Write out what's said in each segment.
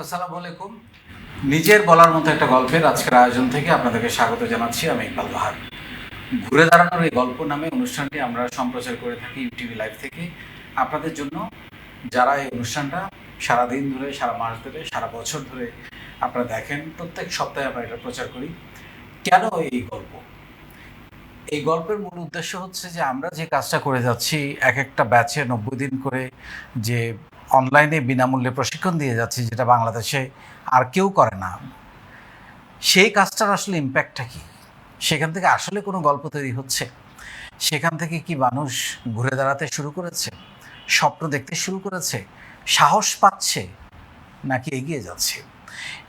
আসসালামু আলাইকুম। নিজের বলার মতো একটা গল্পের আজকের আয়োজন থেকে আপনাদেরকে স্বাগত জানাচ্ছি আমি ইকবাল বাহার। ঘুরে দাঁড়ানোর এই গল্প নামে অনুষ্ঠানটি আমরা সম্প্রচার করে থাকি ইউটিভি লাইভ থেকে। আপনাদের জন্য যারা এই অনুষ্ঠানটা সারা দিন ধরে, সারা মাস ধরে, সারা বছর ধরে আপনারা দেখেন, প্রত্যেক সপ্তাহে আমরা এটা প্রচার করি। কেন এই গল্প? এই গল্পের মূল উদ্দেশ্য হচ্ছে যে আমরা যে কাজটা করে যাচ্ছি, এক একটা ব্যাচে নব্বই দিন করে যে অনলাইনে বিনামূল্যে প্রশিক্ষণ দিয়ে যাচ্ছি, যেটা বাংলাদেশে আর কেউ করে না। সেই কাজটার আসলে ইম্প্যাক্টটা কী? সেখান থেকে আসলে কোনো গল্প তৈরি হচ্ছে? সেখান থেকে কি মানুষ ঘুরে দাঁড়াতে শুরু করেছে? স্বপ্ন দেখতে শুরু করেছে? সাহস পাচ্ছে? নাকি এগিয়ে যাচ্ছে?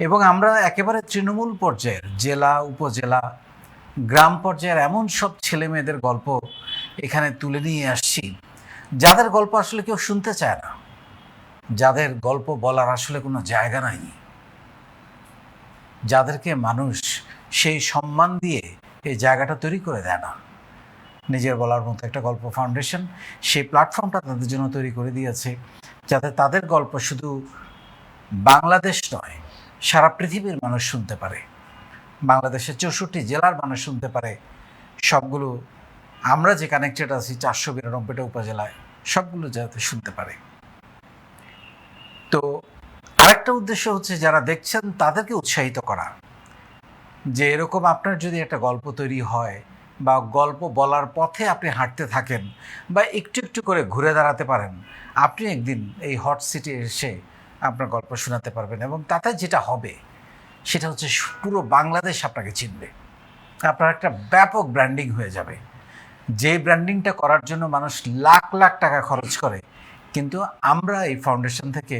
এবং আমরা একেবারে তৃণমূল পর্যায়ের, জেলা, উপজেলা, গ্রাম পর্যায়ের এমন সব ছেলে মেয়েদের গল্প এখানে তুলে নিয়ে আসছি, যাদের গল্প আসলে কেউ শুনতে চায় না। যাদের গল্প বলার আসলে কোনো জায়গা নাই। যাদেরকে মানুষ সেই সম্মান দিয়ে এই জায়গাটা তৈরি করে দেয় না। নিজের বলার মতো একটা গল্প ফাউন্ডেশন সেই প্ল্যাটফর্মটা তাদের জন্য তৈরি করে দিয়েছে, যাতে তাদের গল্প শুধু বাংলাদেশ নয়, সারা পৃথিবীর মানুষ শুনতে পারে। বাংলাদেশের চৌষট্টি জেলার মানুষ শুনতে পারে। সবগুলো, আমরা যে কানেক্টেড আছি চারশো বিরানব্বইটা উপজেলায়, সবগুলো যাতে শুনতে পারে। তো আরেকটা উদ্দেশ্য হচ্ছে যারা দেখছেন তাদেরকে উৎসাহিত করা। যে এরকম আপনার যদি একটা গল্প তৈরি হয় বা গল্প বলার পথে আপনি হাঁটতে থাকেন বা একটু একটু করে ঘুরে দাঁড়াতে পারেন, আপনি একদিন এই হট সিটি এসে আপনার গল্প শোনাতে পারবেন এবং তাতে যেটা হবে সেটা হচ্ছে পুরো বাংলাদেশ আপনাকে চিনবে। আপনার একটা ব্যাপক ব্র্যান্ডিং হয়ে যাবে। যে ব্র্যান্ডিংটা করার জন্য মানুষ লাখ লাখ টাকা খরচ করে, কিন্তু আমরা এই ফাউন্ডেশন থেকে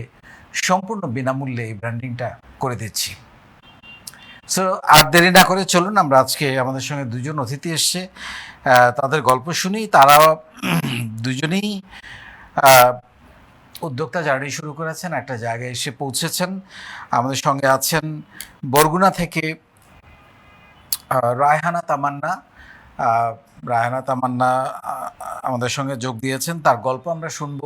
সম্পূর্ণ বিনামূল্যে এই ব্র্যান্ডিংটা করে দিচ্ছি। সো আর দেরি না করে চলুন, আমরা আজকে আমাদের সঙ্গে দুজন অতিথি এসছে। তাদের গল্প শুনি তারা দুজনেই উদ্যোক্তা জার্নি শুরু করেছেন, একটা জায়গায় এসে পৌঁছেছেন। আমাদের সঙ্গে আছেন বরগুনা থেকে রায়হানা তামান্না রায়হানা তামান্না আমাদের সঙ্গে যোগ দিয়েছেন। তার গল্প আমরা শুনব।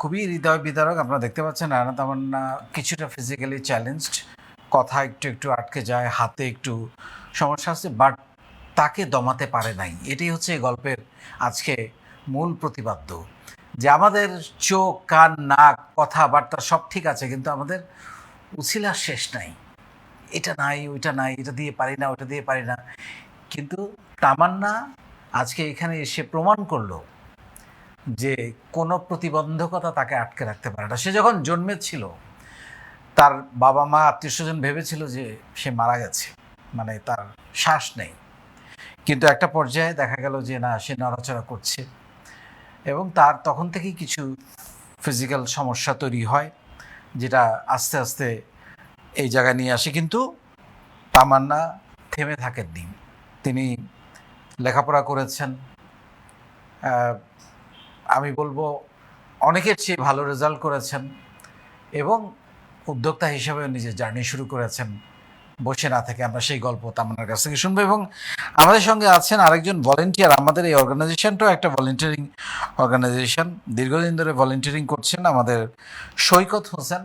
খুবই হৃদয় বিদারক। আপনারা দেখতে পাচ্ছেন রায়হানা তামান্না কিছুটা ফিজিক্যালি চ্যালেঞ্জড কথা একটু একটু আটকে যায়, হাতে একটু সমস্যা আছে বাট তাকে দমাতে পারে নাই। এটাই হচ্ছে এই গল্পের আজকে মূল প্রতিপাদ্য। যে আমাদের চোখ, কান, নাক, কথাবার্তা সব ঠিক আছে, কিন্তু আমাদের উছিলার শেষ নাই। এটা নাই, ওইটা নাই, এটা দিয়ে পারি না ওটা দিয়ে পারি না। কিন্তু তামান্না আজকে এখানে এসে প্রমাণ করল যে কোনো প্রতিবন্ধকতা তাকে আটকে রাখতে পারে না। সে যখন জন্মেছিল, তার বাবা মা, আত্মীয় স্বজন ভেবেছিল যে সে মারা গেছে মানে তার শ্বাস নেই। কিন্তু একটা পর্যায়ে দেখা গেল যে না, সে নড়াচড়া করছে এবং তার তখন থেকেই কিছু ফিজিক্যাল সমস্যা তৈরি হয়, যেটা আস্তে আস্তে এই জায়গায় নিয়ে আসে। কিন্তু তামান্না থেমে থাকেননি। তিনি লেখাপড়া করেছেন। আমি বলব অনেকের চেয়ে ভালো রেজাল্ট করেছেন এবং উদ্যোক্তা হিসেবে নিজের জার্নি শুরু করেছেন। বসে না থেকে আমরা সেই গল্প তামান্নার কাছ থেকে শুনব এবং আমাদের সঙ্গে আছেন আরেকজন ভলেন্টিয়ার আমাদের এই অর্গানাইজেশনটাও একটা ভলেন্টিয়ারিং অর্গানাইজেশন দীর্ঘদিন ধরে ভলেন্টিয়ারিং করছেন আমাদের সৈকত হোসেন।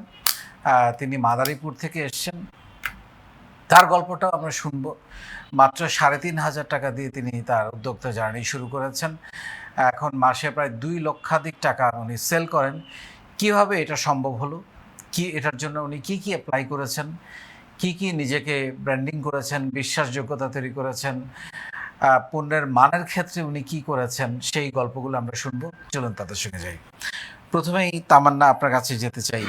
তিনি মাদারীপুর থেকে এসছেন। তার গল্পটাও আমরা শুনব। মাত্র সাড়ে তিন হাজার টাকা দিয়ে তিনি তার উদ্যোক্তা জার্নি শুরু করেছেন। এখন মাসে প্রায় দুই লক্ষাধিক টাকা উনি সেল করেন। কীভাবে এটা সম্ভব হলো? কি এটার জন্য উনি কি কি অ্যাপ্লাই করেছেন? কি কি নিজেকে ব্র্যান্ডিং করেছেন? বিশ্বাসযোগ্যতা তৈরি করেছেন? পণ্যের মানের ক্ষেত্রে উনি কি করেছেন? সেই গল্পগুলো আমরা শুনব। চলুন তাদের সঙ্গে যাই। প্রথমেই তামান্না আপনার কাছে যেতে চাই।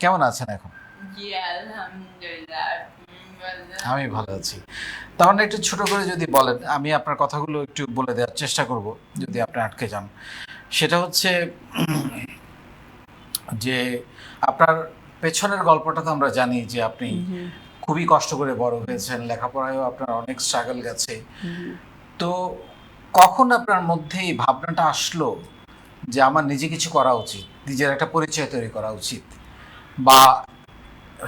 কেমন আছেন এখন? জি, আলহামদুলিল্লাহ। আমি ভালো আছি। তাহলে একটু ছোট করে যদি বলেন আমি আপনার কথাগুলো একটু বলে দেওয়ার চেষ্টা করব যদি আপনি আটকে যান। সেটা হচ্ছে যে আপনার পেছনের গল্পটা তো আমরা জানি যে আপনি খুবই কষ্ট করে বড় হয়েছেন লেখাপড়ায়ও আপনার অনেক স্ট্রাগল গেছে। তো কখন আপনার মধ্যে এই ভাবনাটা আসলো যে আমার নিজে কিছু করা উচিত নিজের একটা পরিচয় তৈরি করা উচিত? বা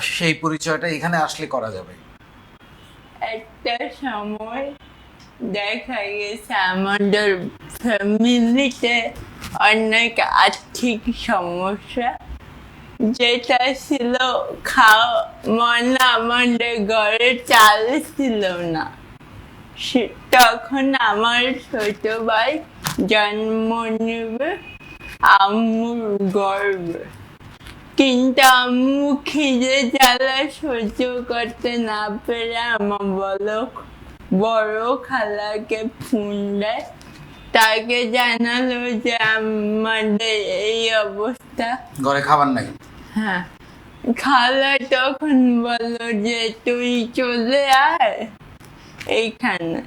সেই পরিচয়টা এখানে আসলে করা যাবে? একটা সময় দেখা গেছে আমাদের ফ্যামিলিতে অনেক আর্থিক সমস্যা। যেটা ছিল খাওয়া মানে আমাদের ঘরে চাল ছিল না। তখন আমার ছোট ভাই জন্ম নেবে, আম্মুর গর্বে কিন্তু আম্মু খিদে জ্বালা সহ্য করতে না পেরে আমার বলো বড় খালাকে ফোন দেয়। তাকে জানালো যে আমাদের এই অবস্থা। ঘরে খাবার নাই? হ্যাঁ। খালা তখন বলল যে তুই চলে আয় এইখানে।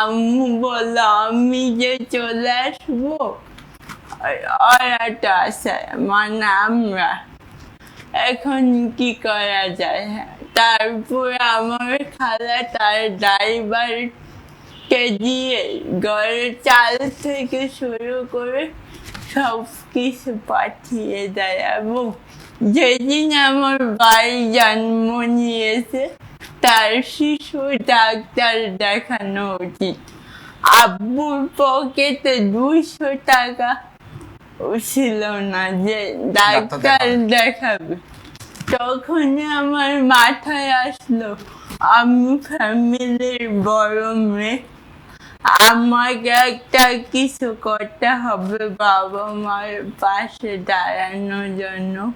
আম্মু বলল আমি যে চলে আসব ওরা তো আসে মানে আমরা। এখন কি করা যায়? তারপর আমার খালা তার ড্রাইভারকে দিয়ে ঘরের চাল থেকে শুরু করে সব কিছু পাঠিয়ে দেয় এবং যেদিন আমার ভাই জন্ম নিয়েছে, তার শিশু ডাক্তার দেখানো উচিত। আব্বুর পকেটে দুইশো টাকা ছিল না যে ডাক্তার দেখাবে। তখন আমার মাথায় আসলো আমি ফ্যামিলির বড় মেয়ে। আমাকে একটা কিছু করতে হবে বাবা মার পাশে দাঁড়ানোর জন্য।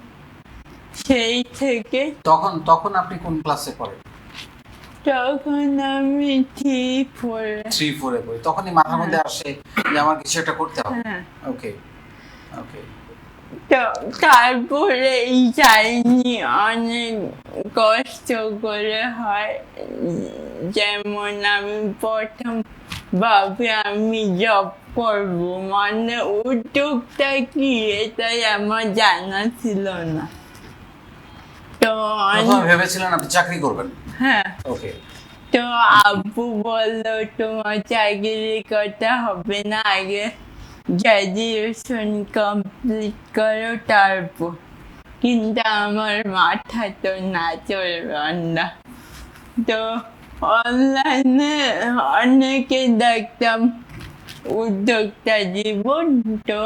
সেই থেকে তখন তখন আপনি কোন ক্লাসে পড়েন? তখন আমি ঠিক পড়ে থ্রি ফোরে পড়ি। তখনই মাথার মধ্যে আসে যে আমার কিছু একটা করতে হবে। হ্যাঁ। ওকে ওকে তারপরে এই জার্নি অনেক কষ্ট করে হয় যেমন আমি প্রথম ভাবে আমি জব করব মানে উদ্যোগটা কি এটাই আমার জানা ছিল না। তো ভেবেছিলেন আপনি চাকরি করবেন? হ্যাঁ। ওকে তো আব্বু বলল তোমার চাকরি করতে হবে না আগে। গ্র্যাজুয়েশন কমপ্লিট করো তারপর। কিন্তু আমার মাথা তো না চলবে না। তো অনলাইনে অনেকে দেখতাম উদ্যোক্তা জীবন তো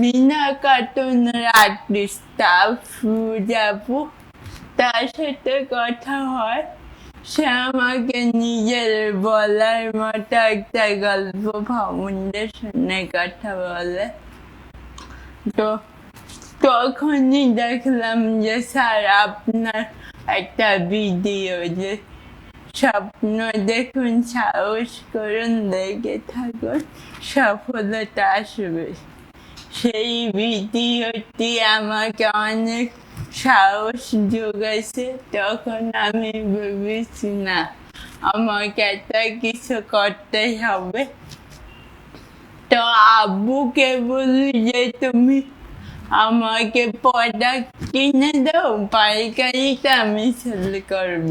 মিনা কার্টুনের আর্টিস্ট ফুজাপু, তার সাথে কথা হয়। নিজের বলার মতো একটা গল্প কথা বলে। তো তখনই দেখলাম যে, স্যার, আপনার একটা ভিডিও যে স্বপ্ন দেখুন, সাহস করুন লেগে থাকুন, সফলতা আসবে। সেই ভিডিওটি আমাকে অনেক সাহস যোগাইছে তখন আমি ভেবেছি না আমাকে একটা কিছু করতেই হবে। তো আব্বুকে বলি যে তুমি আমাকে প্রোডাক্ট কিনে দাও পাইকারিটা আমি সেল করব।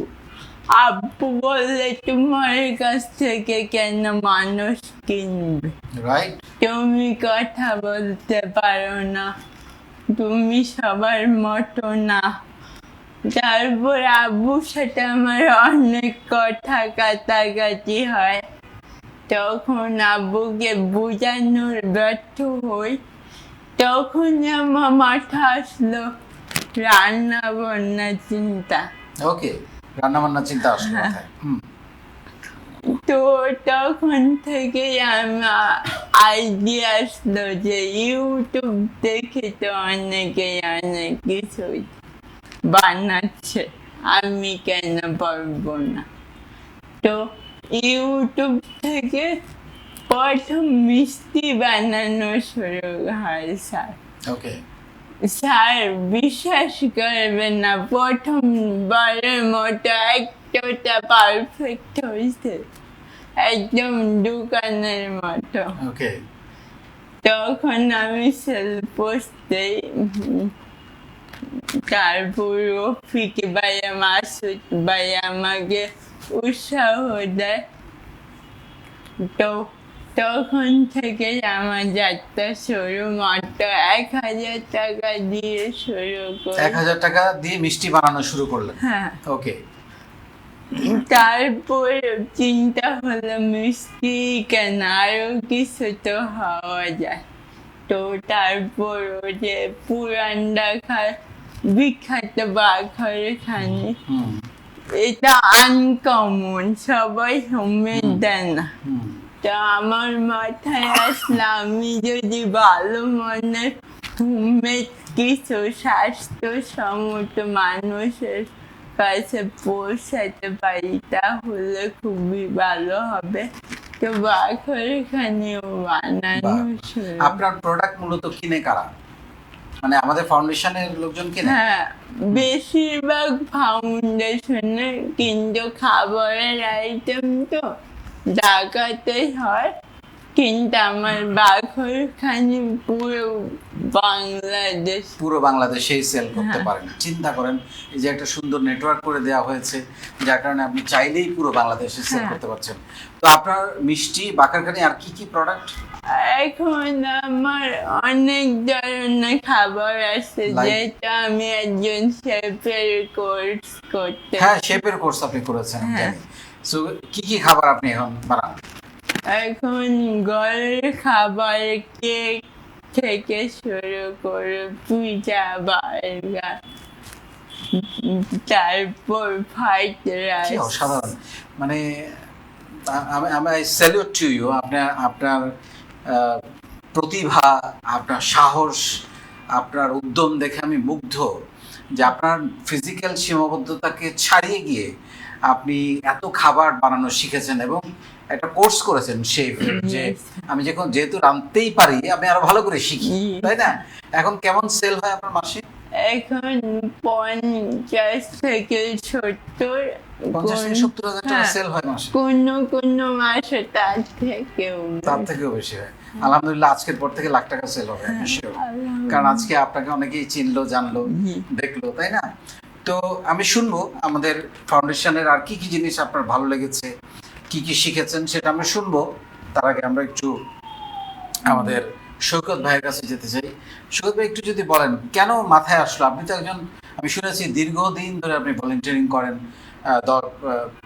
আব্বু বললে তোমার কাছ থেকে কেন মানুষ কিনবে? তুমি কথা বলতে পারো না। তুমি সবার মতো না। তারপর আব্বুর সাথে আমার অনেক কথা কাটাকাটি হয়। তখন আব্বুকে বোঝানোর ব্যর্থ হই। তখন আমার মাথা আসলো রান্না বান্না চিন্তা। ওকে রান্না বান্না চিন্তা আসলো হুম। তো তখন থেকে আমার আসলো যে ইউটিউব দেখে তো অনেকে অনেক কিছু বানাচ্ছে। আমি কেন পারব না? তো ইউটিউব থেকে প্রথম মিষ্টি বানানো শুরু হয়, স্যার। ওকে স্যার বিশ্বাস করবেন না প্রথমবারের মতো একটা পারফেক্ট হয়েছে। একদম দোকানের মতো। ওকে। তখন আমি সেল পোস্ট দেই তারপর রফিক ভাইয়া মাসুদ ভাই আমাকে উৎসাহ দেয়। তো তখন থেকে আমার যাত্রা শুরু মাত্র এক হাজার টাকা দিয়ে শুরু করে। এক হাজার টাকা দিয়ে মিষ্টি বানানো শুরু করলেন? হ্যাঁ। ওকে তারপর চিন্তা হলো মিষ্টি কেন আরও কিছু তো হওয়া যায়। তো তারপর ওই যে পুরান ঢাকার বিখ্যাত বাঘর খানি এটা আনকমন সবাই হোমের দেয় না। তা আমার মাথায় আসলে আমি যদি ভালো হোমের কিছু স্বাস্থ্যসম্মত মানুষের কাছে পৌঁছাতে পারি তাহলে খুবই ভালো হবে। তো বাঘর এখানেও বানানো আপনার প্রোডাক্ট মূলত কিনে কারা? মানে আমাদের ফাউন্ডেশনের লোকজন কিনে? হ্যাঁ বেশিরভাগ ফাউন্ডেশনে কিন্তু খাবারের আইটেম তো। ঢাকাতে হয় কিন্তু আমার বাঘরখানি পুরো বাংলাদেশ পুরো বাংলাদেশেই সেল করতে হ্যাঁ। পারেন চিন্তা করেন এই যে একটা সুন্দর নেটওয়ার্ক করে দেওয়া হয়েছে যার কারণে আপনি চাইলেই পুরো বাংলাদেশে সেল হ্যাঁ। করতে পারছেন তো আপনার মিষ্টি বাকারখানি আর কি কি প্রোডাক্ট এখন আমার অনেক ধরনের খাবার আছে যেটা আমি একজন শেফের কোর্স করতে হ্যাঁ শেপের কোর্স আপনি করেছেন হ্যাঁ। জানি সো কি কি খাবার আপনি এখন বানান? এখন ঘরের খাবার কেক থেকে শুরু করে পিঠা বার্গার তারপর রাইস। অসাধারণ। মানে আমি আমি স্যালিউট টু ইউ আপনার আপনার প্রতিভা আপনার সাহস আপনার উদ্যম দেখে আমি মুগ্ধ যে আপনার ফিজিক্যাল সীমাবদ্ধতাকে ছাড়িয়ে গিয়ে আপনি এত খাবার বানানো শিখেছেন এবং একটা কোর্স করেছেন শেফ যে আমি যখন যেহেতু রাঁধতেই পারি আমি আরও ভালো করে শিখি তাই না? এখন কেমন সেল হয় আপনার মাসে? এখন পঞ্চাশ থেকে সত্তর পঞ্চাশ থেকে সত্তর হাজার টাকা হ্যাঁ। সেল হয় মাসে। কোনো কোনো মাসে তার থেকেও তার থেকেও বেশি হয়। আলহামদুলিল্লাহ আজকের পর থেকে লাখ টাকা সেল হবে কারণ আজকে আপনাকে অনেকেই চিনলো জানলো দেখল তাই না? তো আমি শুনব আমাদের ফাউন্ডেশনের আর কি কি জিনিস আপনার ভালো লেগেছে কি কি শিখেছেন সেটা আমরা শুনব। তার আগে আমরা একটু আমাদের সৈকত ভাইয়ের কাছে যেতে চাই। সৈকত ভাই একটু যদি বলেন কেন মাথায় আসলো? আপনি তো একজন আমি শুনেছি দীর্ঘদিন ধরে আপনি ভলেন্টিয়ারিং করেন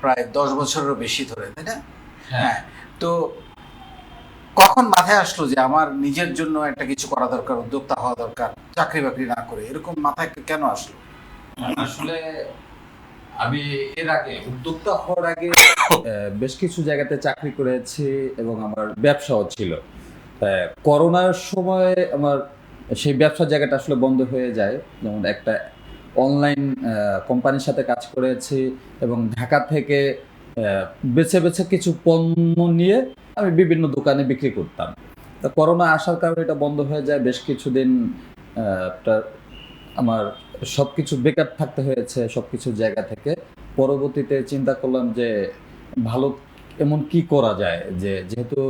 প্রায় দশ বছরেরও বেশি ধরে তাই না? হ্যাঁ তো কখন মাথায় আসলো যে আমার নিজের জন্য একটা কিছু করা দরকার উদ্যোক্তা হওয়া দরকার চাকরি বাকরি না করে? এরকম মাথায় কেন আসলো? আসলে আমি এর আগে উদ্যোক্তা হওয়ার আগে বেশ কিছু জায়গাতে চাকরি করেছি এবং আমার ব্যবসাও ছিল। করোনার সময় আমার সেই ব্যবসার জায়গাটা আসলে বন্ধ হয়ে যায়। যেমন একটা অনলাইন কোম্পানির সাথে কাজ করেছি এবং ঢাকা থেকে বেছে বেছে কিছু পণ্য নিয়ে আমি বিভিন্ন দোকানে বিক্রি করতাম। তা করোনা আসার কারণে এটা বন্ধ হয়ে যায়। বেশ কিছুদিন আহ, সবকিছু বেকার থাকতে হয়েছে সবকিছু জায়গা থেকে। পরবর্তীতে চিন্তা করলাম যে ভালো এমন কি করা যায়? যে যেহেতু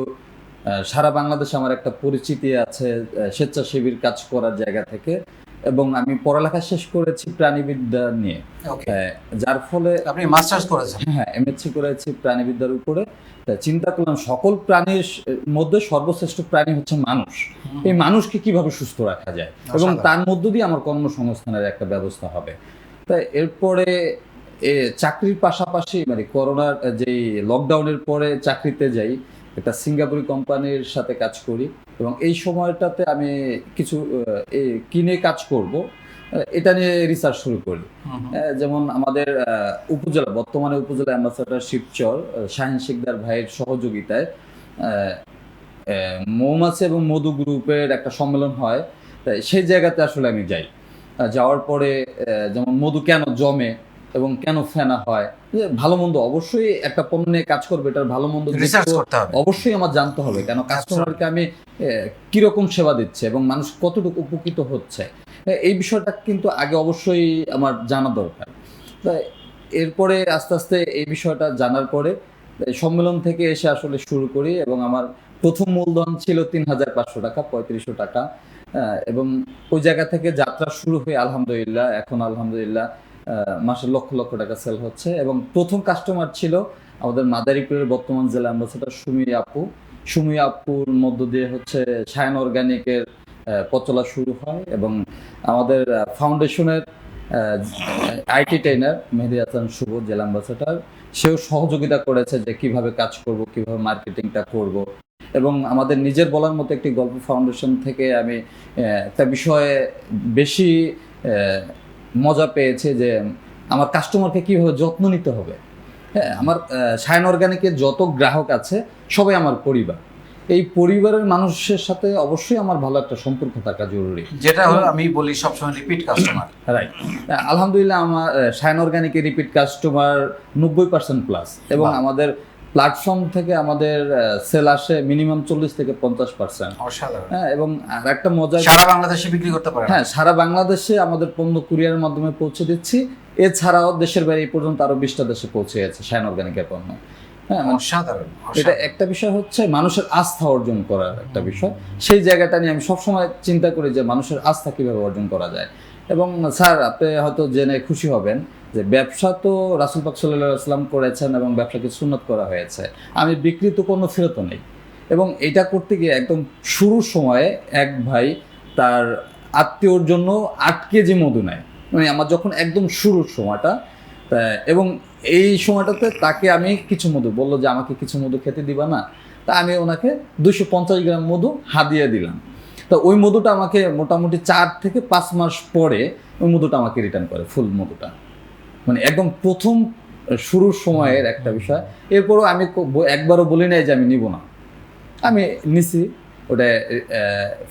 সারা বাংলাদেশে আমার একটা পরিচিতি আছে স্বেচ্ছাসেবীর কাজ করার জায়গা থেকে এবং আমি পড়ালেখা শেষ করেছি প্রাণীবিদ্যা নিয়ে। যার ফলে আপনি মাস্টার্স করেছেন। হ্যাঁ এমএসসি করেছি প্রাণীবিদ্যার উপরে। চিন্তা করলাম সকল প্রাণীর মধ্যে সর্বশ্রেষ্ঠ প্রাণী হচ্ছে মানুষ। এই মানুষকে কীভাবে সুস্থ রাখা যায়? এবং তার মধ্য দিয়ে আমার কর্মসংস্থানের একটা ব্যবস্থা হবে। তাই এরপরে এ চাকরির পাশাপাশি মানে করোনার যেই লকডাউনের পরে চাকরিতে যাই একটা সিঙ্গাপুরি কোম্পানির সাথে কাজ করি। এবং এই সময়টাতে আমি কিছু কিনে কাজ করব। এটা নিয়ে রিসার্চ শুরু করি। যেমন আমাদের উপজেলা বর্তমানে উপজেলা অ্যাম্বাসাডার শিবচর শাহিন শিকদার ভাইয়ের সহযোগিতায় মৌমাছি এবং মধু গ্রুপের একটা সম্মেলন হয়। তাই সেই জায়গাতে আসলে আমি যাই। যাওয়ার পরে যেমন মধু কেন জমে এবং কেন ফেনা হয়? যে ভালো মন্দ অবশ্যই একটা পণ্য নিয়ে কাজ করবে এটার ভালো মন্দ অবশ্যই আমার জানতে হবে কেন কাস্টমারকে আমি কীরকম সেবা দিচ্ছে এবং মানুষ কতটুকু উপকৃত হচ্ছে। এই বিষয়টা কিন্তু আগে অবশ্যই আমার জানা দরকার। এরপরে আস্তে আস্তে এই বিষয়টা জানার পরে সম্মেলন থেকে এসে আসলে শুরু করি এবং আমার প্রথম মূলধন ছিল তিন হাজার পাঁচশো টাকা পঁয়ত্রিশশো টাকা। এবং ওই জায়গা থেকে যাত্রা শুরু হয়ে আলহামদুলিল্লাহ এখন আলহামদুলিল্লাহ মাসে লক্ষ লক্ষ টাকা সেল হচ্ছে। এবং প্রথম কাস্টমার ছিল আমাদের মাদারীপুরের বর্তমান জেলা অ্যাম্বাসেডার সুমি আপু। সুমি আপুর মধ্য দিয়ে হচ্ছে সায়ন অর্গানিকের আহ, পথ চলা শুরু হয় এবং আমাদের ফাউন্ডেশনের আইটি ট্রেনার মেহেদি হাসান শুভ জেলা অ্যাম্বাসেডার সেও সহযোগিতা করেছে যে কীভাবে কাজ করব কীভাবে মার্কেটিংটা করব। এবং আমাদের নিজের বলার মতো একটি গল্প ফাউন্ডেশন থেকে আমি একটা বিষয়ে বেশি মজা পেয়েছে যে আমার কাস্টমারকে কীভাবে যত্ন নিতে হবে। হ্যাঁ আমার সায়ন অর্গানিকের যত গ্রাহক আছে সবাই আমার পরিবার। এই পরিবারের মানুষের সাথে অবশ্যই আমার ভালো একটা সম্পর্ক থাকা জরুরি। যেটা হলো আমি বলি সবসময় রিপিট কাস্টমার রাইট আলহামদুলিল্লাহ আমার সায়ন অর্গানিকের রিপিট কাস্টমার নব্বই পার্সেন্ট প্লাস এবং আমাদের প্ল্যাটফর্ম থেকে আমাদের সেল আসে মিনিমাম চল্লিশ থেকে পঞ্চাশ পার্সেন্ট হ্যাঁ এবং আর একটা মজা সারা বাংলাদেশে বিক্রি করতে পারে হ্যাঁ সারা বাংলাদেশে আমাদের পণ্য কুরিয়ারের মাধ্যমে পৌঁছে দিচ্ছি। এছাড়াও দেশের বাইরে পর্যন্ত আরও বিশটা দেশে পৌঁছে গেছে শাইন অর্গানিকের পণ্য। হ্যাঁ মানে অসাধারণ এটা একটা বিষয় হচ্ছে মানুষের আস্থা অর্জন করার একটা বিষয়। সেই জায়গাটা নিয়ে আমি সবসময় চিন্তা করি যে মানুষের আস্থা কীভাবে অর্জন করা যায়। এবং স্যার আপনি হয়তো জেনে খুশি হবেন যে ব্যবসা তো রাসুল পাক সাল্লাহ আসলাম করেছেন এবং ব্যবসাকে সুন্নত করা হয়েছে। আমি বিক্রিত কোনো ফেরত নেই। এবং এটা করতে গিয়ে একদম শুরুর সময়ে এক ভাই তার আত্মীয়র জন্য আট কেজি মধু নেয়। মানে আমার যখন একদম শুরুর সময়টা এবং এই সময়টাতে তাকে আমি কিছু মধু বলল যে, আমাকে কিছু মধু খেতে দিবা না। তা আমি ওনাকে দুশো পঞ্চাশ গ্রাম মধু হাদিয়ে দিলাম। তো ওই মধুটা আমাকে মোটামুটি চার থেকে পাঁচ মাস পরে ওই মধুটা আমাকে রিটার্ন করে, ফুল মধুটা। মানে একদম প্রথম শুরুর সময়ের একটা বিষয়। এরপরও আমি একবারও বলি নাই যে আমি নিব না। আমি নিছি ওটা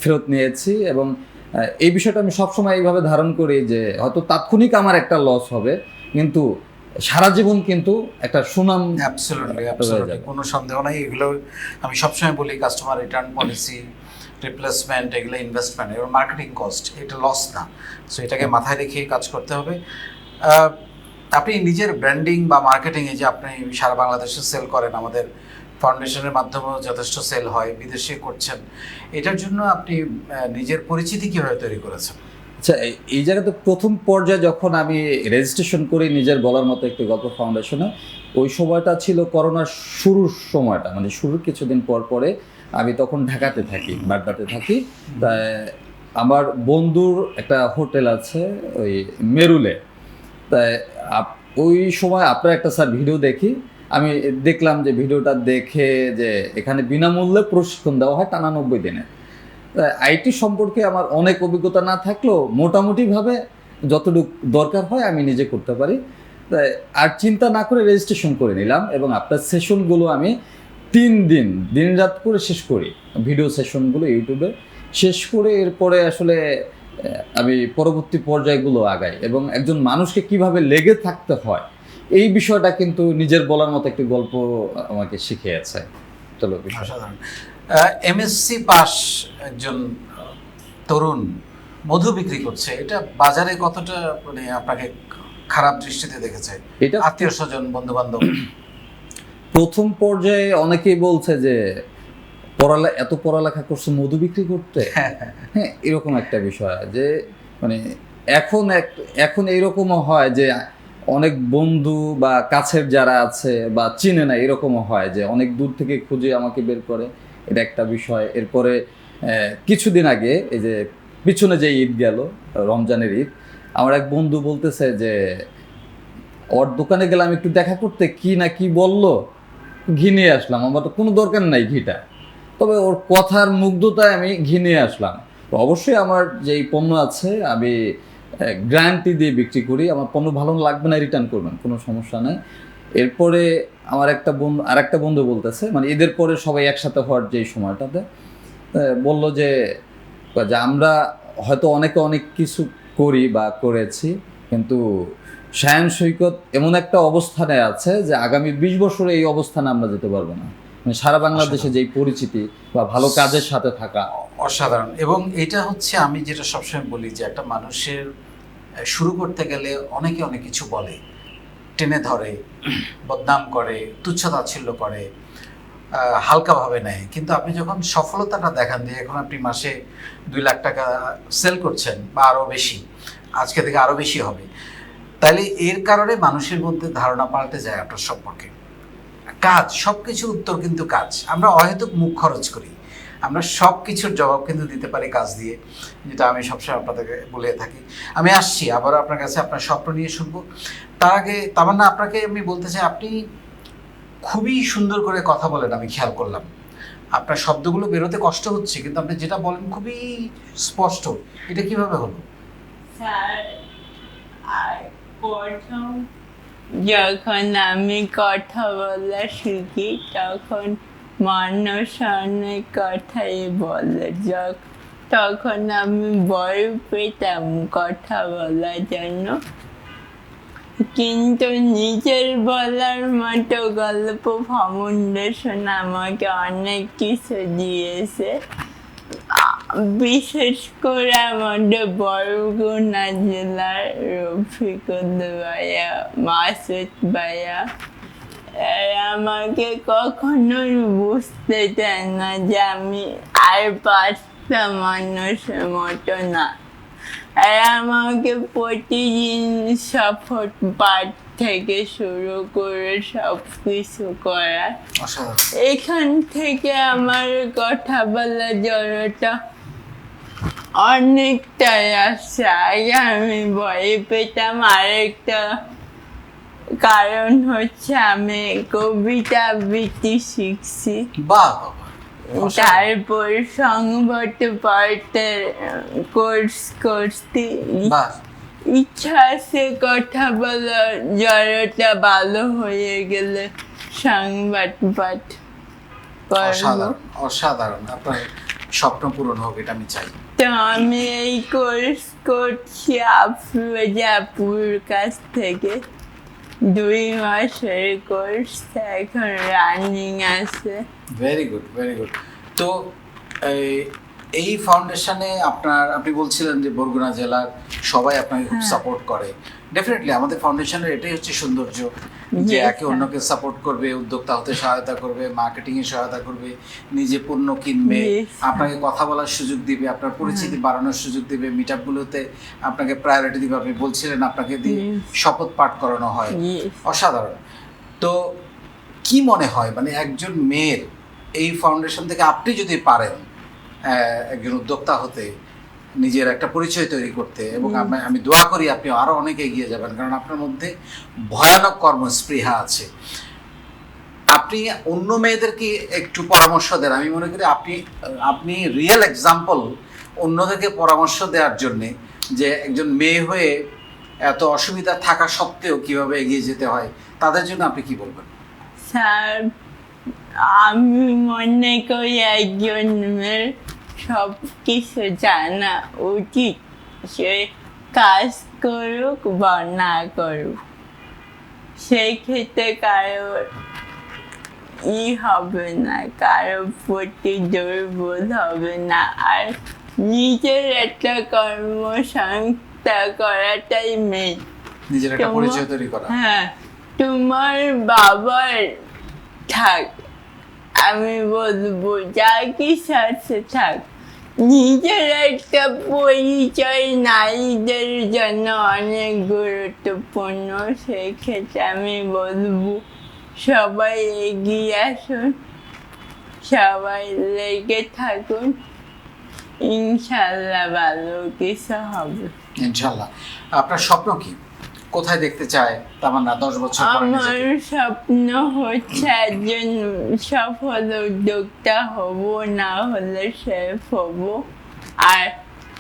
ফেরত নিয়েছি এবং এই বিষয়টা আমি সবসময় এইভাবে ধারণ করি যে হয়তো তাৎক্ষণিক আমার একটা লস হবে কিন্তু সারা জীবন কিন্তু একটা সুনাম কোনো সন্দেহ নাই। এগুলো আমি সবসময় বলি কাস্টমার রিটার্ন পলিসি রিপ্লেসমেন্ট এগুলো ইনভেস্টমেন্ট এগুলো মার্কেটিং কস্ট এটা লস না। সো এটাকে মাথায় রেখে কাজ করতে হবে। আপনি নিজের ব্র্যান্ডিং বা মার্কেটিংয়ে যে আপনি সারা বাংলাদেশে সেল করেন আমাদের ফাউন্ডেশনের মাধ্যমেও যথেষ্ট সেল হয় বিদেশে করছেন এটার জন্য আপনি নিজের পরিচিতি কীভাবে তৈরি করেছেন? আচ্ছা এই- জায়গাতে প্রথম পর্যায়ে যখন আমি রেজিস্ট্রেশন করি নিজের বলার মতো একটি গল্প ফাউন্ডেশনে ওই সময়টা ছিল করোনার শুরুর সময়টা মানে শুরুর কিছুদিন পর পরে আমি তখন ঢাকাতে থাকি বাগদাতে থাকি। আমার বন্ধুর একটা হোটেল আছে ওই মেরুলে। তাই ওই সময় আপনার একটা স্যার ভিডিও দেখি। আমি দেখলাম যে ভিডিওটা দেখে যে এখানে বিনামূল্যে প্রশিক্ষণ দেওয়া হয় টানা নব্বই দিনে। আইটি সম্পর্কে আমার অনেক অভিজ্ঞতা না থাকলেও মোটামুটিভাবে যতটুকু দরকার হয় আমি নিজে করতে পারি। তাই আর চিন্তা না করে রেজিস্ট্রেশন করে নিলাম এবং আপনার সেশনগুলো আমি তিন দিন দিন রাত করে শেষ করি। ভিডিও সেশনগুলো ইউটিউবে শেষ করে এরপরে আসলে আমি পরবর্তী পর্যায়গুলো আগাই এবং একজন মানুষকে কীভাবে লেগে থাকতে হয় এই বিষয়টা কিন্তু নিজের বলার মতো একটি গল্প আমাকে শিখিয়েছে। চলো এমএসসি পাস একজন তরুণ মধু বিক্রি করছে। এটা বাজারে কতটা মানে আপনাকে খারাপ দৃষ্টিতে দেখেছে? এটা আত্মীয় স্বজন বন্ধু বান্ধব প্রথম পর্যায়ে অনেকেই বলছে যে পড়ালে এত পড়ালেখা করছে মধু বিক্রি করতে? হ্যাঁ এরকম একটা বিষয় যে মানে এখন এক এখন এইরকমও হয় যে অনেক বন্ধু বা কাছের যারা আছে বা চিনে না এরকমও হয় যে অনেক দূর থেকে খুঁজে আমাকে বের করে। এটা একটা বিষয়। এরপরে কিছুদিন আগে এই যে পিছনে যে ঈদ গেল রমজানের ঈদ আমার এক বন্ধু বলতেছে যে ওর দোকানে গেলাম একটু দেখা করতে কি না কি বলল? ঘি নিয়ে আসলাম। আমার তো কোনো দরকার নাই ঘিটা। তবে ওর কথার মুগ্ধতায় আমি ঘি নিয়ে আসলাম। তো অবশ্যই আমার যেই পণ্য আছে, আমি গ্যারান্টি দিয়ে বিক্রি করি। আমার পণ্য ভালো লাগবে না, রিটার্ন করবেন, কোনো সমস্যা নাই। এরপরে আমার একটা বন্ধু আর একটা বন্ধু বলতেছে মানে এদের পরে সবাই একসাথে হওয়ার যেই সময়টাতে বলল যে যে আমরা হয়তো অনেকে অনেক কিছু করি বা করেছি, কিন্তু সায়ন সৈকত এমন একটা অবস্থানে আছে যে আগামী বিশ বছরে এই অবস্থানে আমরা যেতে পারব না। মানে সারা বাংলাদেশে যেই পরিচিতি বা ভালো কাজের সাথে থাকা। অসাধারণ। এবং এটা হচ্ছে আমি যেটা সবসময় বলি যে একটা মানুষের শুরু করতে গেলে অনেকে অনেক কিছু বলে। টেনে ধরে বদনাম করে তুচ্ছতাচ্ছিল্য করে হালকাভাবে নেয়। কিন্তু আপনি যখন সফলতাটা দেখান যে এখন আপনি মাসে দুই লাখ টাকা সেল করছেন বা আরও বেশি আজকে থেকে আরও বেশি হবে তাহলে এর কারণে মানুষের মধ্যে ধারণা পাল্টে যায় আপনার সম্পর্কে। কাজ সব কিছুর উত্তর কিন্তু কাজ। আমরা অহেতুক মুখ খরচ করি। আমরা সব কিছুর জবাব কিন্তু দিতে পারি কাজ দিয়ে, যেটা আমি সবসময় আপনাদেরকে বলে থাকি। আমি আসছি, আবারও আপনার কাছে আপনার স্বপ্ন নিয়ে শুনব। তার আগে তার তামান্না, আপনাকে আমি বলতে চাই, আপনি খুবই সুন্দর করে কথা বলেন, আমি খেয়াল করলাম। আপনার শব্দগুলো বেরোতে কষ্ট হচ্ছে, কিন্তু আপনি যেটা বলেন খুবই স্পষ্ট। এটা কীভাবে হলো? স্যার যখন আমি কথা বলা শিখি তখন মানুষ অনেক কথাই বলে। তখন আমি ভয় পেতাম কথা বলার জন্য। কিন্তু নিজের বলার মতো গল্প ফাউন্ডেশন আমাকে অনেক কিছু দিয়েছে। বিশেষ করে আমাদের বরগুনা জেলার রফিকুল ভাইয়া মাসুদ ভাইয়া। এরা আমাকে কখনোই বুঝতে চায় না যে আমি আর পাঁচটা মানুষের মতো না। এরা আমাকে প্রতিদিন সফট পাঠ থেকে শুরু করে সব কিছু করা এখান থেকে আমার কথা বলার জড়তা অনেকটাই আসছে আগে আমি ভয় পেতাম আরেকটা কারণ হচ্ছে আমি কবিতা আবৃত্তি শিখছি। বাহ তারপর সংবাদ পাঠের কোর্স করছি। ইচ্ছা আছে কথা বলার জড়তা ভালো হয়ে গেলে সংবাদ পাঠ অসাধারণ অসাধারণ। আপনার স্বপ্ন পূরণ হোক এটা আমি চাই। তো আমি এই কোর্স করছি আফরোজাপুর কাছ থেকে। দুই মাসের কোর্স এখন রানিং আছে। ভেরি গুড ভেরি গুড তো এই- ফাউন্ডেশনে আপনার আপনি বলছিলেন যে বরগুনা জেলার সবাই আপনাকে খুব হ্যাঁ। সাপোর্ট করে। ডেফিনেটলি আমাদের ফাউন্ডেশনের এটাই হচ্ছে সৌন্দর্য। যে একে অন্যকে সাপোর্ট করবে উদ্যোক্তা হতে সহায়তা করবে মার্কেটিং এ সহায়তা করবে নিজে পণ্য কিনবে আপনাকে কথা বলার সুযোগ দিবে আপনার পরিচিতি বাড়ানোর সুযোগ দিবে মিট আপগুলোতে আপনাকে প্রায়োরিটি দিবে আপনি বলছিলেন আপনাকে দিয়ে শপথ পাঠ করানো হয়। অসাধারণ। তো কি মনে হয় মানে একজন মেয়ের এই ফাউন্ডেশন থেকে আপনি যদি পারেন একজন উদ্যোক্তা হতে নিজের একটা পরিচয় তৈরি করতে এবং আমি দোয়া করি আপনি আরও অনেক এগিয়ে যাবেন কারণ আপনার মধ্যে ভয়ানক কর্মস্পৃহা আছে। আপনি অন্য মেয়েদেরকে একটু পরামর্শ দেন। আমি মনে করি আপনি আপনি রিয়েল এক্সাম্পল অন্যদেরকে পরামর্শ দেওয়ার জন্যে যে একজন মেয়ে হয়ে এত অসুবিধা থাকা সত্ত্বেও কীভাবে এগিয়ে যেতে হয় তাদের জন্য আপনি কি বলবেন? স্যার আমি মনে করি একজন মেয়ের সব কিছু জানা উচিত সে কাজ করুক বা না করুক। সেই ক্ষেত্রে কারোর ই হবে না কারোর প্রতি দুর্বল হবে না। আর নিজের একটা কর্মসংস্থা করাটাই মেন নিজের একটা পরিচয় তৈরি করা। হ্যাঁ তোমার বাবার থাক আমি বলব যা কি সাথে থাক। নিজের একটা পরিচয় নারীদের জন্য অনেক গুরুত্বপূর্ণ। সেক্ষেত্রে আমি বলব, সবাই এগিয়ে আসুন। সবাই লেগে থাকুন। ইনশাল্লাহ। আপনার স্বপ্ন কি? কোথায় দেখতে চায়? তামান্না দশ বছর পরে আমার নিজেকে? স্বপ্ন হচ্ছে একজন সফল উদ্যোক্তা হব না হলে শেফ হব। আর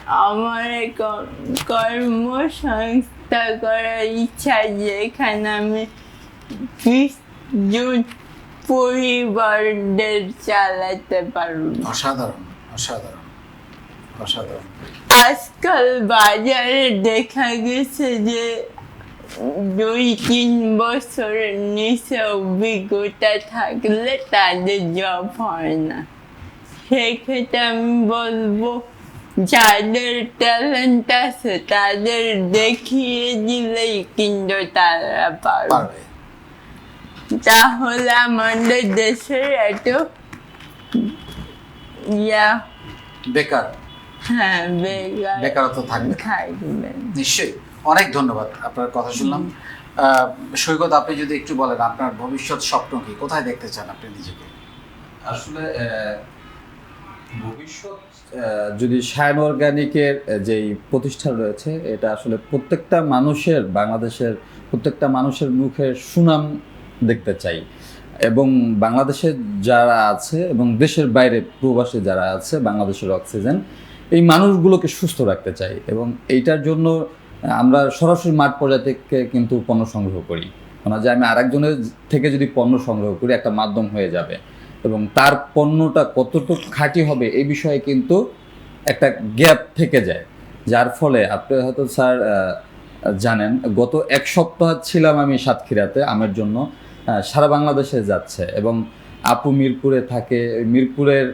আমার ক- কর্মসংস্থা করার ইচ্ছা যেখানে আমি পরিবারদের চালাতে পারব। অসাধারণ অসাধারণ অসাধারণ। আজকাল বাজারে দেখা গেছে যে দুই তিন বছরের নিচে অভিজ্ঞতা থাকলে তাদের জব হয় না। সেক্ষেত্রে আমি বলব যাদের ট্যালেন্ট আছে তাদের দেখিয়ে দিলেই কিন্তু তারা পারবে। তাহলে আমাদের দেশের এত ইয়া বেকার। হ্যাঁ বেকার বেকারত্ব থাকবে। থাকবে। নিশ্চয়ই। অনেক ধন্যবাদ আপনার কথা শুনলাম। সৈকত আপনি যদি একটু বলেন আপনার ভবিষ্যৎ স্বপ্ন কি? কোথায় দেখতে চান আপনি নিজেকে? আসলে ভবিষ্যৎ যদি সায়ন অর্গানিকের যেই প্রতিষ্ঠান রয়েছে এটা আসলে প্রত্যেকটা মানুষের বাংলাদেশের প্রত্যেকটা মানুষের মুখে সুনাম দেখতে চাই। এবং বাংলাদেশে যারা আছে এবং দেশের বাইরে প্রবাসী যারা আছে বাংলাদেশের অক্সিজেন এই মানুষগুলোকে সুস্থ রাখতে চাই। এবং এইটার জন্য আমরা সরাসরি মাঠ পর্যায় থেকে কিন্তু পণ্য সংগ্রহ করি। মানে যে আমি আরেকজনের থেকে যদি পণ্য সংগ্রহ করি, একটা মাধ্যম হয়ে যাবে। এবং তার পণ্যটা কতটুকু খাঁটি হবে, এই বিষয়ে কিন্তু একটা গ্যাপ থেকে যায়। যার ফলে আপনি হয়তো স্যার জানেন, গত এক সপ্তাহ ছিলাম আমি সাতক্ষীরাতে, আমের জন্য সারা বাংলাদেশে যাচ্ছে। এবং আপু মিরপুরে থাকে, মিরপুরের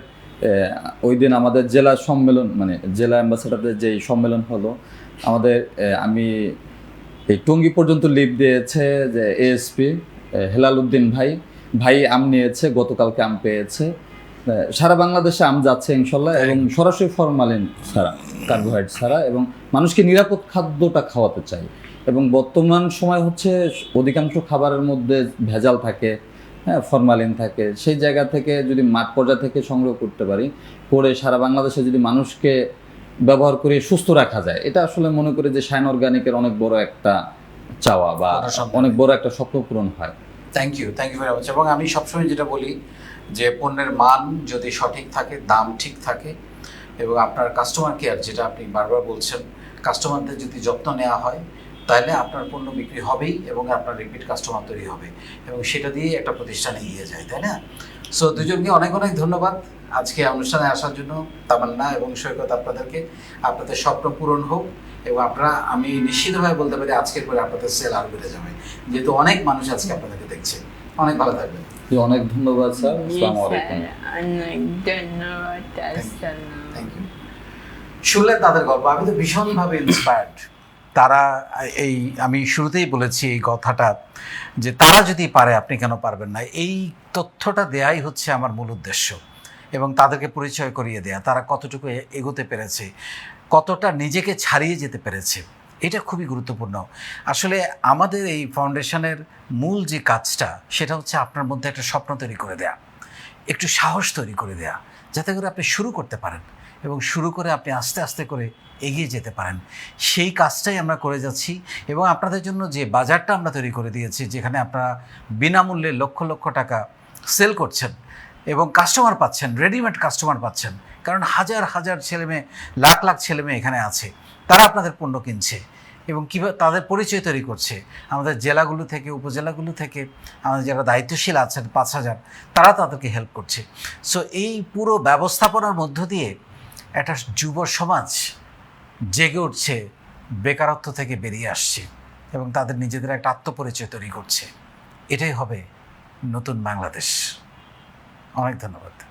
ওই দিন আমাদের জেলা সম্মেলন মানে জেলা অ্যাম্বাসেডারদের যে সম্মেলন হলো আমাদের আমি এই টঙ্গি পর্যন্ত লিভ দিয়েছে যে এএসপি হেলাল উদ্দিন ভাই। ভাই আম নিয়েছে গতকালকে আম পেয়েছে। সারা বাংলাদেশে আম যাচ্ছে ইনশাল্লাহ এবং সরাসরি ফরমালিন ছাড়া কার্বোহাইড্রেট ছাড়া এবং মানুষকে নিরাপদ খাদ্যটা খাওয়াতে চাই। এবং বর্তমান সময় হচ্ছে অধিকাংশ খাবারের মধ্যে ভেজাল থাকে হ্যাঁ ফরমালিন থাকে। সেই জায়গা থেকে যদি মাঠ পর্যায় থেকে সংগ্রহ করতে পারি করে সারা বাংলাদেশে যদি মানুষকে ব্যবহার করে সুস্থ রাখা যায়। এটা আসলে মনে করি যে সাইন অর্গানিকের অনেক বড় একটা চাওয়া বা অনেক। বড় একটা স্বপ্ন পূরণ হয়। Thank you thank you very much এবং আমি সবসময় যেটা বলি যে পণ্যের মান যদি সঠিক থাকে দাম ঠিক থাকে এবং আপনার কাস্টমার কেয়ার যেটা আপনি বারবার বলছেন কাস্টমারদের যদি যত্ন নেওয়া হয় তাহলে আপনার পণ্য বিক্রি হবেই এবং আপনার রিপিট কাস্টমার তৈরি হবে এবং সেটা দিয়ে একটা প্রতিষ্ঠান এগিয়ে যায় তাই না? সো দুজনকে অনেক অনেক ধন্যবাদ আজকে অনুষ্ঠানে আসার জন্য। তামান্না এবং সৈকত আপনাদেরকে আপনাদের স্বপ্ন পূরণ হোক এবং আপনারা আমি নিশ্চিতভাবে বলতে পারি আজকের পরে আপনাদের সেল আরও বেড়ে যাবে। যেহেতু অনেক মানুষ আজকে আপনাদেরকে দেখছে। অনেক ভালো থাকবেন। অনেক ধন্যবাদ স্যার। আসসালামু আলাইকুম। অনেক ধন্যবাদ থ্যাংক ইউ শুনলেন তাদের গল্প। আমি তো ভীষণভাবে ইন্সপায়ার্ড তারা, এই আমি শুরুতেই বলেছি এই কথাটা যে তারা যদি পারে, আপনি কেন পারবেন না? এই তথ্যটা দেয়াই হচ্ছে আমার মূল উদ্দেশ্য এবং তাদেরকে পরিচয় করিয়ে দেয়া। তারা কতটুকু এগোতে পেরেছে? কতটা নিজেকে ছাড়িয়ে যেতে পেরেছে? এটা খুবই গুরুত্বপূর্ণ। আসলে আমাদের এই ফাউন্ডেশনের মূল যে কাজটা, সেটা হচ্ছে আপনার মধ্যে একটা স্বপ্ন তৈরি করে দেয়া। একটু সাহস তৈরি করে দেয়া। যাতে করে আপনি শুরু করতে পারেন। এবং শুরু করে আপনি আস্তে আস্তে করে এগিয়ে যেতে পারেন। সেই কাজটাই আমরা করে যাচ্ছি এবং আপনাদের জন্য যে বাজারটা আমরা তৈরি করে দিয়েছি, যেখানে আপনারা বিনামূল্যে লক্ষ লক্ষ টাকা সেল করছেন এবং কাস্টমার পাচ্ছেন, রেডিমেড কাস্টমার পাচ্ছেন, কারণ হাজার হাজার ছেলেমেয়ে লাখ লাখ ছেলেমেয়ে এখানে আছে, তারা আপনাদের পণ্য কিনছে এবং কীভাবে তাদের পরিচয় তৈরি করছে। আমাদের জেলাগুলো থেকে, উপজেলাগুলো থেকে, আমাদের যারা দায়িত্বশীল আছেন, পাঁচ হাজার, তারা তাদেরকে হেল্প করছে। সো এই পুরো ব্যবস্থাপনার মধ্য দিয়ে একটা যুব সমাজ জেগে উঠছে, বেকারত্ব থেকে বেরিয়ে আসছে এবং তাদের নিজেদের একটা আত্মপরিচয় তৈরি করছে। এটাই হবে নতুন বাংলাদেশ। অনেক ধন্যবাদ।